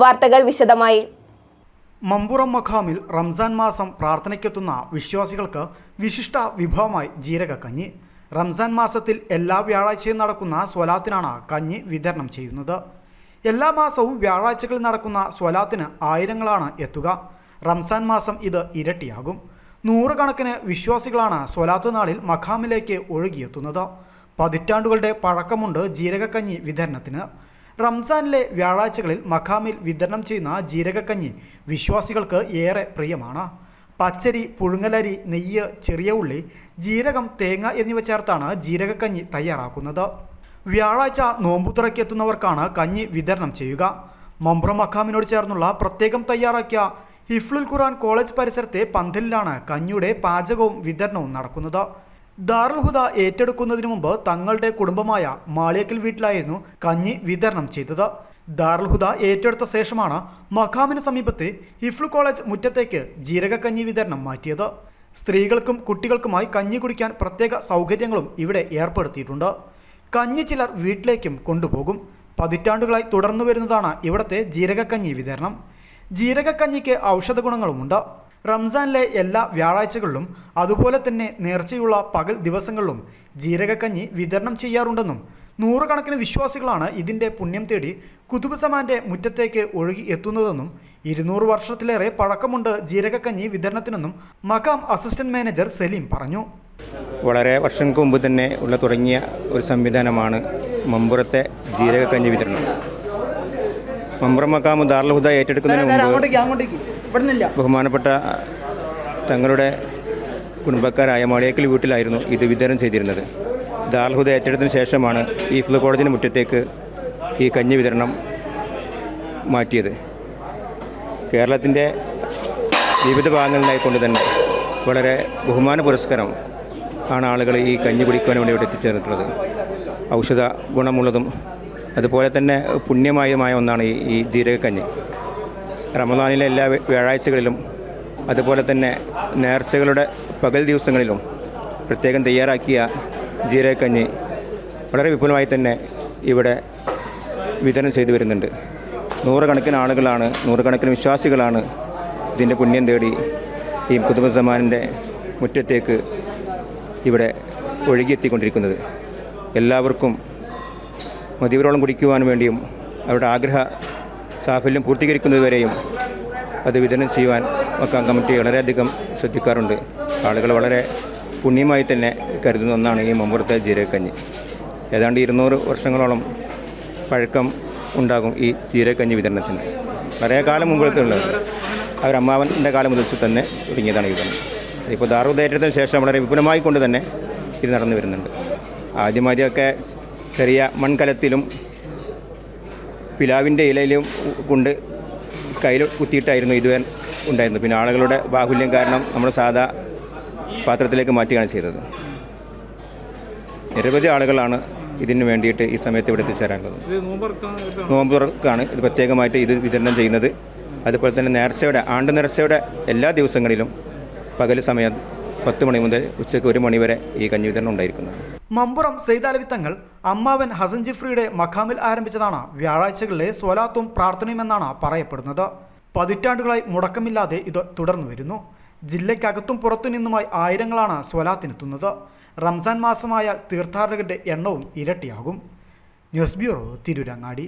വാർത്തകൾ വിശദമായി. മമ്പുറം മഖാമിൽ റംസാൻ മാസം പ്രാർത്ഥനയ്ക്കെത്തുന്ന വിശ്വാസികൾക്ക് വിശിഷ്ട വിഭവമായി ജീരക കഞ്ഞി. റംസാൻ മാസത്തിൽ എല്ലാ വ്യാഴാഴ്ചയും നടക്കുന്ന സ്വലാത്തിനാണ് കഞ്ഞി വിതരണം ചെയ്യുന്നത്. എല്ലാ മാസവും വ്യാഴാഴ്ചകളിൽ നടക്കുന്ന സ്വലാത്തിന് ആയിരങ്ങളാണ് എത്തുക. റംസാൻ മാസം ഇത് ഇരട്ടിയാകും. നൂറുകണക്കിന് വിശ്വാസികളാണ് സ്വലാത്ത് നാളിൽ മഖാമിലേക്ക് ഒഴുകിയെത്തുന്നത്. പതിറ്റാണ്ടുകളുടെ പഴക്കമുണ്ട് ജീരകക്കഞ്ഞി വിതരണത്തിന്. റംസാനിലെ വ്യാഴാഴ്ചകളിൽ മഖാമിൽ വിതരണം ചെയ്യുന്ന ജീരകക്കഞ്ഞി വിശ്വാസികൾക്ക് ഏറെ പ്രിയമാണ്. പച്ചരി പുഴുങ്ങലരി നെയ്യ് ചെറിയ ഉള്ളി ജീരകം തേങ്ങ എന്നിവ ചേർത്താണ് ജീരകക്കഞ്ഞി തയ്യാറാക്കുന്നത്. വ്യാഴാഴ്ച നോമ്പുതുറയ്ക്കെത്തുന്നവർക്കാണ് കഞ്ഞി വിതരണം ചെയ്യുക. മമ്പ്രം മഖാമിനോട് ചേർന്നുള്ള പ്രത്യേകം തയ്യാറാക്കിയ ഹിഫ്ലുൽ ഖുറാൻ കോളേജ് പരിസരത്തെ പന്തലിലാണ് കഞ്ഞിയുടെ പാചകവും വിതരണവും നടക്കുന്നത്. ദാറുൽ ഹുദ ഏറ്റെടുക്കുന്നതിന് മുമ്പ് തങ്ങളുടെ കുടുംബമായ മാളിയക്കൽ വീട്ടിലായിരുന്നു കഞ്ഞി വിതരണം ചെയ്തത്. ദാറുൽഹുദ ഏറ്റെടുത്ത ശേഷമാണ് മഖാമിന് സമീപത്തെ ഹിഫ്ലു കോളേജ് മുറ്റത്തേക്ക് ജീരകക്കഞ്ഞി വിതരണം മാറ്റിയത്. സ്ത്രീകൾക്കും കുട്ടികൾക്കുമായി കഞ്ഞി കുടിക്കാൻ പ്രത്യേക സൗകര്യങ്ങളും ഇവിടെ ഏർപ്പെടുത്തിയിട്ടുണ്ട്. കഞ്ഞി ചിലർ വീട്ടിലേക്കും കൊണ്ടുപോകും. പതിറ്റാണ്ടുകളായി തുടർന്നു വരുന്നതാണ് ഇവിടുത്തെ ജീരകക്കഞ്ഞി വിതരണം. ജീരകക്കഞ്ഞിക്ക് ഔഷധ ഗുണങ്ങളുമുണ്ട് റംസാനിലെ എല്ലാ വ്യാഴാഴ്ചകളിലും അതുപോലെ തന്നെ നേർച്ചയുള്ള പകൽ ദിവസങ്ങളിലും ജീരകക്കഞ്ഞി വിതരണം ചെയ്യാറുണ്ടെന്നും നൂറുകണക്കിന് വിശ്വാസികളാണ് ഇതിന്റെ പുണ്യം തേടി കുതുബസമാന്റെ മുറ്റത്തേക്ക് ഒഴുകി എത്തുന്നതെന്നും ഇരുന്നൂറ് വർഷത്തിലേറെ പഴക്കമുണ്ട് ജീരകക്കഞ്ഞി വിതരണത്തിനെന്നും മകാം അസിസ്റ്റന്റ് മാനേജർ സലീം പറഞ്ഞു. വളരെ വർഷങ്ങൾക്ക് മുമ്പ് തന്നെ ഉള്ള തുടങ്ങിയ ഒരു സംവിധാനമാണ് മമ്പുറത്തെ ജീരകക്കഞ്ഞി വിതരണം. മമ്പുറം മക്കാമ് ദാർലഹുദ ഏറ്റെടുക്കുന്നതിന് മുമ്പ് ബഹുമാനപ്പെട്ട തങ്ങളുടെ കുടുംബക്കാരായ മളിയേക്കൽ വീട്ടിലായിരുന്നു ഇത് വിതരണം ചെയ്തിരുന്നത്. ദാർലഹുദ ഏറ്റെടുത്തതിന് ശേഷമാണ് ഈ ഫുൾ കോളേജിന് മുറ്റത്തേക്ക് ഈ കഞ്ഞി വിതരണം മാറ്റിയത്. കേരളത്തിന്റെ വിവിധ ഭാഗങ്ങളിലായിക്കൊണ്ട് തന്നെ വളരെ ബഹുമാന പുരസ്കാരം ആണ് ആളുകൾ ഈ കഞ്ഞി കുടിക്കുവാൻ വേണ്ടി ഇവിടെ എത്തിച്ചേർന്നിട്ടുള്ളത്. ഔഷധ ഗുണമുള്ളതും അതുപോലെ തന്നെ പുണ്യമായമായ ഒന്നാണ് ഈ ഈ ജീരകക്കഞ്ഞി. റമദാനിലെ എല്ലാ വ്യ- വ്യാഴാഴ്ചകളിലും അതുപോലെ തന്നെ നേർച്ചകളുടെ പകൽ ദിവസങ്ങളിലും പ്രത്യേകം തയ്യാറാക്കിയ ജീരകക്കഞ്ഞി വളരെ വിപുലമായി തന്നെ ഇവിടെ വിതരണം ചെയ്തു വരുന്നുണ്ട്. നൂറുകണക്കിന് ആളുകളാണ് നൂറുകണക്കിന് വിശ്വാസികളാണ് ഇതിന്റെ പുണ്യം തേടി ഈ കുതുബസമാനിന്റെ മുറ്റത്തേക്ക് ഇവിടെ ഒഴുകിയെത്തിക്കൊണ്ടിരിക്കുന്നത്. എല്ലാവർക്കും മതിവരോളം കുടിക്കുവാൻ വേണ്ടിയും അവരുടെ ആഗ്രഹ സാഫല്യം പൂർത്തീകരിക്കുന്നതുവരെയും അത് വിതരണം ചെയ്യുവാൻ മക്കാം കമ്മിറ്റി വളരെയധികം ശ്രദ്ധിക്കാറുണ്ട്. ആളുകൾ വളരെ പുണ്യമായി തന്നെ കരുതുന്ന ഒന്നാണ് ഈ മമ്പുറത്തെ ജീരകക്കഞ്ഞി. ഏതാണ്ട് ഇരുന്നൂറ് വർഷങ്ങളോളം പഴക്കം ഉണ്ടാകും ഈ ജീരകക്കഞ്ഞി വിതരണത്തിന്. വളരെ കാലം മുമ്പത്തുള്ളത് അവരമ്മാവന്റെ കാലം മുതൽ തന്നെ തുടങ്ങിയതാണ് വിതരണം. ഇപ്പോൾ ദാറുദയേറ്റത്തിന് ശേഷം വളരെ വിപുലമായി കൊണ്ട് തന്നെ ഇത് നടന്നു വരുന്നുണ്ട്. ആദ്യമാദ്യമൊക്കെ ചെറിയ മൺകലത്തിലും പിലാവിന്റെ ഇലയിലും കൊണ്ട് കയ്യിൽ കുത്തിയിട്ടായിരുന്നു ഇതുവരെ ഉണ്ടായിരുന്നത്. പിന്നെ ആളുകളുടെ ബാഹുല്യം കാരണം നമ്മൾ സാധാ പാത്രത്തിലേക്ക് മാറ്റുകയാണ് ചെയ്തത്. നിരവധി ആളുകളാണ് ഇതിന് വേണ്ടിയിട്ട് ഈ സമയത്ത് ഇവിടെ എത്തിച്ചേരാനുള്ളത് നോമ്പ് തുറക്കാണ് ഇത് പ്രത്യേകമായിട്ട് ഇത് വിതരണം ചെയ്യുന്നത്. അതുപോലെ തന്നെ നേർച്ചയുടെ ആണ്ട് നേർച്ചയുടെ എല്ലാ ദിവസങ്ങളിലും പകൽ സമയം പത്ത് മണി മുതൽ ഉച്ചയ്ക്ക് ഒരു മണി വരെ ഈ കഞ്ഞി വിതരണം ഉണ്ടായിരിക്കുന്നത്. മമ്പുറം സെയ്താലവി തങ്ങൾ അമ്മാവൻ ഹസൻ ജിഫ്രിയുടെ മഖാമിൽ ആരംഭിച്ചതാണ് വ്യാഴാഴ്ചകളിലെ സ്വലാത്തും പ്രാർത്ഥനയുമെന്നാണ് പറയപ്പെടുന്നത്. പതിറ്റാണ്ടുകളായി മുടക്കമില്ലാതെ ഇത് തുടർന്നു വരുന്നു. ജില്ലയ്ക്കകത്തും പുറത്തു നിന്നുമായി ആയിരങ്ങളാണ് സ്വലാത്തിനെത്തുന്നത്. റംസാൻ മാസമായാൽ തീർത്ഥാടകരുടെ എണ്ണവും ഇരട്ടിയാകും. News bureau Tirurangadi.